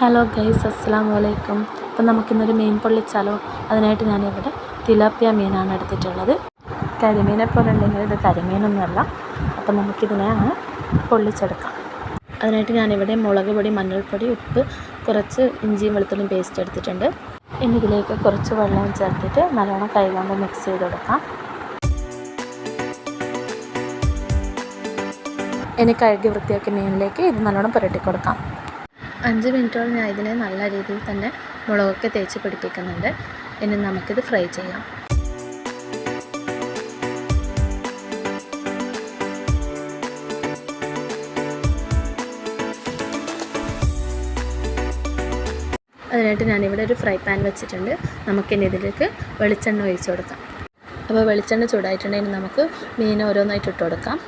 Hello guys അസ്സാം വലൈക്കും അപ്പം നമുക്കിന്നൊരു മീൻ പൊള്ളിച്ചാലോ? അതിനായിട്ട് ഞാനിവിടെ തിലാപ്പിയ മീനാണ് എടുത്തിട്ടുള്ളത്. കരിമീനെ പോലെ ഉണ്ടെങ്കിൽ ഇത് കരിമീനൊന്നുമല്ല. അപ്പം നമുക്കിതിനെ പൊള്ളിച്ചെടുക്കാം. അതിനായിട്ട് ഞാനിവിടെ മുളക് പൊടി മഞ്ഞൾപ്പൊടി ഉപ്പ് കുറച്ച് ഇഞ്ചിയും വെളുത്തുള്ളിയും പേസ്റ്റ് എടുത്തിട്ടുണ്ട്. ഇനി ഇതിലേക്ക് കുറച്ച് വെള്ളം ചേർത്തിട്ട് നല്ലോണം കൈകൊണ്ട് മിക്സ് ചെയ്ത് കൊടുക്കാം. ഇനി കഴുകി വൃത്തിയാക്കിയ മീനിലേക്ക് ഇത് നല്ലോണം പുരട്ടി കൊടുക്കാം. അഞ്ച് മിനിറ്റോളം ഞാൻ ഇതിനെ നല്ല രീതിയിൽ തന്നെ മുളകൊക്കെ തേച്ച് പിടിപ്പിക്കുന്നുണ്ട്. ഇനി നമുക്കിത് ഫ്രൈ ചെയ്യാം. അതിനായിട്ട് ഞാനിവിടെ ഒരു ഫ്രൈ പാൻ വെച്ചിട്ടുണ്ട്. നമുക്കിനി ഇതിലേക്ക് വെളിച്ചെണ്ണ ഒഴിച്ചു കൊടുക്കാം. അപ്പോൾ വെളിച്ചെണ്ണ ചൂടായിട്ടുണ്ടെങ്കിൽ നമുക്ക് മീൻ ഓരോന്നായിട്ട് ഇട്ട് കൊടുക്കാം.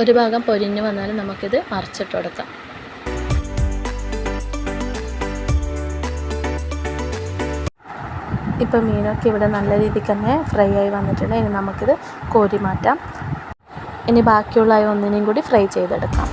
ഒരു ഭാഗം പൊരിഞ്ഞ് വന്നാലും നമുക്കിത് മറിച്ചിട്ട് കൊടുക്കാം. ഇപ്പോൾ മീനൊക്കെ ഇവിടെ നല്ല രീതിക്ക് തന്നെ ഫ്രൈ ആയി വന്നിട്ടുണ്ട്. ഇനി നമുക്കിത് കോരി മാറ്റാം. ഇനി ബാക്കിയുള്ള ഒന്നിനെയും കൂടി ഫ്രൈ ചെയ്തെടുക്കാം.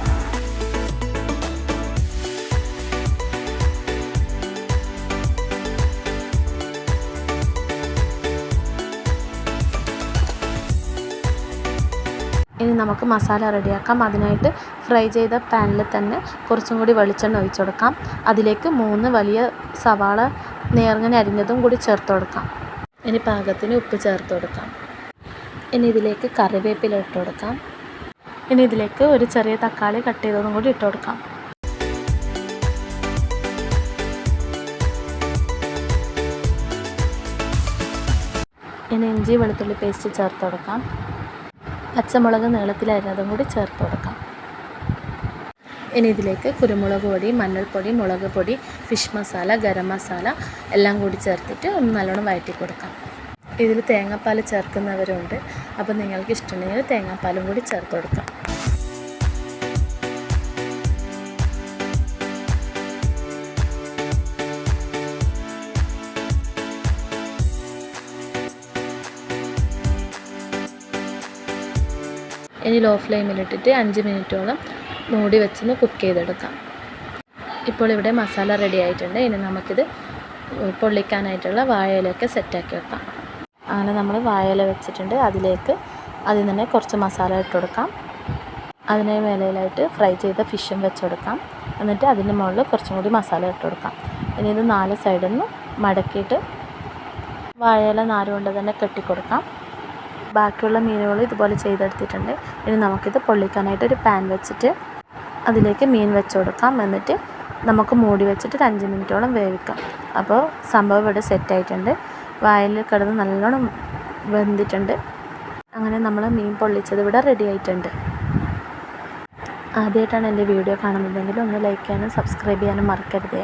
ഇനി നമുക്ക് മസാല റെഡിയാക്കാം. അതിനായിട്ട് ഫ്രൈ ചെയ്ത പാനിൽ തന്നെ കുറച്ചും കൂടി വെളിച്ചെണ്ണ ഒഴിച്ചു കൊടുക്കാം അതിലേക്ക് മൂന്ന് വലിയ സവാള നേർങ്ങനെ അരിഞ്ഞതും കൂടി ചേർത്ത് കൊടുക്കാം. ഇനി പാകത്തിന് ഉപ്പ് ചേർത്ത് കൊടുക്കാം. ഇനി ഇതിലേക്ക് കറിവേപ്പില ഇട്ട് കൊടുക്കാം. ഇനി ഇതിലേക്ക് ഒരു ചെറിയ തക്കാളി കട്ട് ചെയ്തതും കൂടി ഇട്ട് കൊടുക്കാം. ഇനി ഇഞ്ചി വെളുത്തുള്ളി പേസ്റ്റ് ചേർത്ത് കൊടുക്കാം. പച്ചമുളക് നീളത്തിലരിഞ്ഞതും കൂടി ചേർത്ത് കൊടുക്കാം. ഇനി ഇതിലേക്ക് കുരുമുളക് പൊടി മഞ്ഞൾപ്പൊടി മുളക് പൊടി ഫിഷ് മസാല ഗരം മസാല എല്ലാം കൂടി ചേർത്തിട്ട് ഒന്ന് നല്ലോണം വഴറ്റി കൊടുക്കാം. ഇതിൽ തേങ്ങാപ്പാൽ ചേർക്കുന്നവരുണ്ട്. അപ്പോൾ നിങ്ങൾക്ക് ഇഷ്ടമുണ്ടെങ്കിൽ തേങ്ങാപ്പാലും കൂടി ചേർത്ത് കൊടുക്കാം. ഇനി ലോ ഫ്ലെയിമിലിട്ടിട്ട് അഞ്ച് മിനിറ്റോളം മൂടി വെച്ചൊന്ന് കുക്ക് ചെയ്തെടുക്കാം. ഇപ്പോൾ ഇവിടെ മസാല റെഡി ആയിട്ടുണ്ട്. ഇനി നമുക്കിത് പൊള്ളിക്കാനായിട്ടുള്ള വാഴയിലൊക്കെ സെറ്റാക്കി വെക്കാം. അങ്ങനെ നമ്മൾ വാഴയില വെച്ചിട്ടുണ്ട്. അതിലേക്ക് അതിൽ തന്നെ കുറച്ച് മസാല ഇട്ട് കൊടുക്കാം. അതിന് മേലയിലായിട്ട് ഫ്രൈ ചെയ്ത ഫിഷും വെച്ച് കൊടുക്കാം. എന്നിട്ട് അതിന്റെ മുകളിൽ കുറച്ചും കൂടി മസാല ഇട്ട് കൊടുക്കാം. ഇനി ഇത് നാല് സൈഡിൽ നിന്ന് മടക്കിയിട്ട് വാഴയില നാരുകൊണ്ട് തന്നെ കെട്ടിക്കൊടുക്കാം. ബാക്കിയുള്ള മീനുകൾ ഇതുപോലെ ചെയ്തെടുത്തിട്ടുണ്ട്. ഇനി നമുക്കിത് പൊള്ളിക്കാനായിട്ട് ഒരു പാൻ വെച്ചിട്ട് അതിലേക്ക് മീൻ വെച്ച് കൊടുക്കാം. എന്നിട്ട് നമുക്ക് മൂടി വെച്ചിട്ട് ഒരു അഞ്ച് മിനിറ്റോളം വേവിക്കാം. അപ്പോൾ സംഭവം ഇവിടെ സെറ്റായിട്ടുണ്ട് വായിൽ കിടന്ന് നല്ലോണം വെന്തിട്ടുണ്ട്. അങ്ങനെ നമ്മൾ മീൻ പൊള്ളിച്ചത് ഇവിടെ റെഡി ആയിട്ടുണ്ട്. ആദ്യമായിട്ടാണ് എന്റെ വീഡിയോ കാണുന്നതെങ്കിൽ ഒന്ന് ലൈക്ക് ചെയ്യാനും സബ്സ്ക്രൈബ് ചെയ്യാനും മറക്കരുതേ.